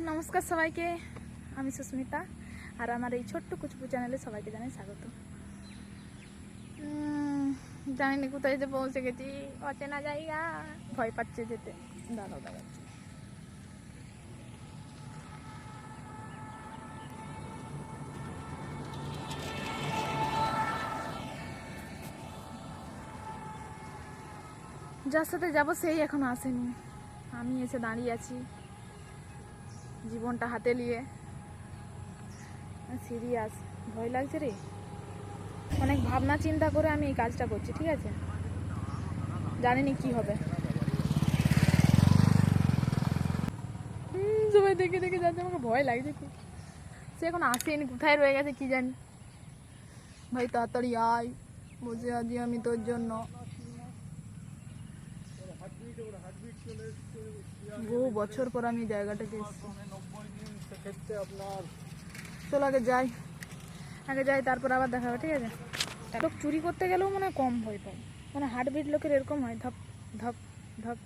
নমস্কার সবাইকে, আমি সুস্মিতা, আর আমার এই ছোট্ট কুচপু চ্যানেলে সবাইকে জানাই স্বাগত। জানি কোথায় যে পৌঁছে গেছি, অচেনা জায়গা, ভয় পাচ্ছে যেতে। দাঁড়াও, দাঁড়াচ্ছি। যার সাথে যাব সেই এখনও আসেনি। আমি এসে দাঁড়িয়ে আছি। জীবনটা হাতে নিয়ে। সিরিয়াস ভয় লাগছে রে? অনেক ভাবনা, চিন্তা করে আমি এই কাজটা করছি, ঠিক আছে? জানিনি কি হবে। সবাই দেখে দেখে যাচ্ছে আমাকে ভয় লাগছে কি সে এখন আসেনি, কোথায় রয়ে গেছে, কি জানি। ভাই, তাড়াতাড়ি আয়। বসে আছি আমি তোর জন্য। বহু বছর পর আমি জায়গাটাতে এসেছি। চলো আগে যাই। আগে যাই, তারপর আবার দেখা হবে, ঠিক আছে? লোক চুরি করতে গেলেও মনে হয় কম ভয় পায়। মানে হার্টবিট লোকের এরকম হয়, ধপ ধপ ধপ।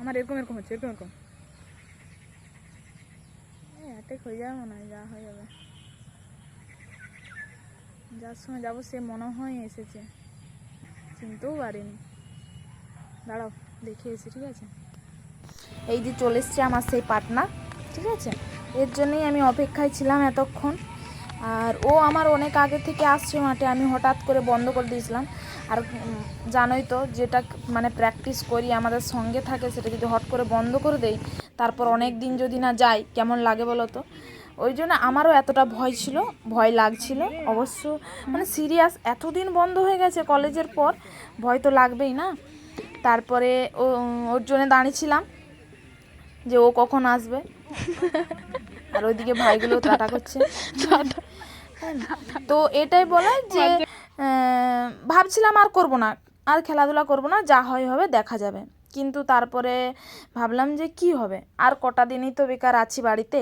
আমার এরকম এরকম হচ্ছে, এরকম এরকম। অ্যাটেক হয়ে যাবে মনে হয়, যা হয়ে যাবে। যার সময় যাব সে মনে হয় এসেছে। চিনতেও পারিনি। দাঁড়াও, দেখে এসে, ঠিক আছে? এই যে চলে এসছে আমার সেই পার্টনার ঠিক আছে? এর জন্যই আমি অপেক্ষায় ছিলাম এতক্ষণ। আর ও আমার অনেক আগে থেকে আসছে মাঠে, আমি হঠাৎ করে বন্ধ করে দিয়েছিলাম। আর জানোই তো, যেটা মানে প্র্যাকটিস করি, আমাদের সঙ্গে থাকে, সেটা যদি হট করে বন্ধ করে দেই, তারপর অনেক দিন যদি না যাই, কেমন লাগে বলো তো? ওই জন্য আমারও এতটা ভয় ছিল, ভয় লাগছিল। অবশ্য মানে সিরিয়াস এতদিন বন্ধ হয়ে গেছে কলেজের পর, ভয় তো লাগবেই না। তারপরে ওর জন্য দাঁড়িয়েছিলাম যে ও কখন আসবে। আর ওইদিকে ভাইগুলো টাটা করছে। তো এটাই বলে যে ভাবছিলাম আর করব না আর খেলাধুলা করব না যা হয় হবে দেখা যাবে। কিন্তু তারপরে ভাবলাম যে কি হবে? আর কটা দিনই তো বেকার আছি বাড়িতে।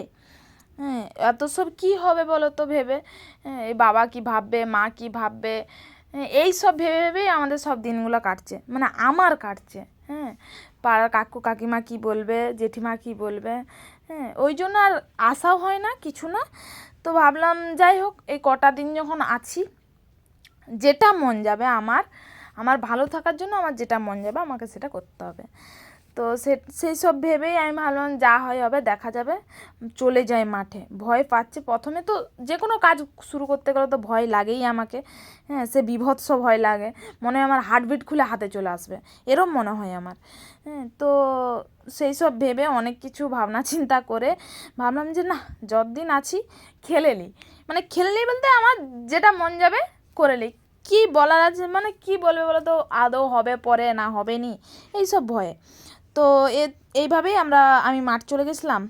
হ্যাঁ এত সব কি হবে বলো তো ভেবে? হ্যাঁ, এই বাবা কি ভাববে মা কি ভাববে? এই সব ভেবে ভেবেই আমাদের সব দিনগুলো কাটছে। মানে আমার কাটছে হ্যাঁ? পাড়ার কাকু কাকিমা কি বলবে, জেঠিমা কি বলবে হ্যাঁ? ওই জন্য আর আশাও হয় না, কিছু না। তো ভাবলাম যাই হোক, এই কটা দিন যখন আছি, যেটা মন যাবে আমার আমার ভালো থাকার জন্য আমার যেটা মন যাবে আমাকে সেটা করতে হবে। তো সে, সেই সব ভেবেই আমি ভাবলাম যা হয় হবে, দেখা যাবে। চলে যাই মাঠে। ভয় পাচ্ছে। প্রথমে তো যে কোনো কাজ শুরু করতে গেলে তো ভয় লাগেই আমাকে। হ্যাঁ সে বিভৎস ভয় লাগে। মনে হয় আমার হার্টবিট খুলে হাতে চলে আসবে। এরম মনে হয় আমার। হ্যাঁ তো সেই সব ভেবে অনেক কিছু ভাবনা চিন্তা করে ভাবলাম যে, না, যতদিন আছি, খেলে নিই। মানে খেলে নিই বলতে আমার যেটা মন যাবে, করে নিই। কী বলার আছে? মানে কি বলবে বলো তো? আদৌ হবে, পরে না হবে নি এইসব ভয়ে। তো এ এইভাবেই আমরা আমি মাঠ চলে গেছিলাম।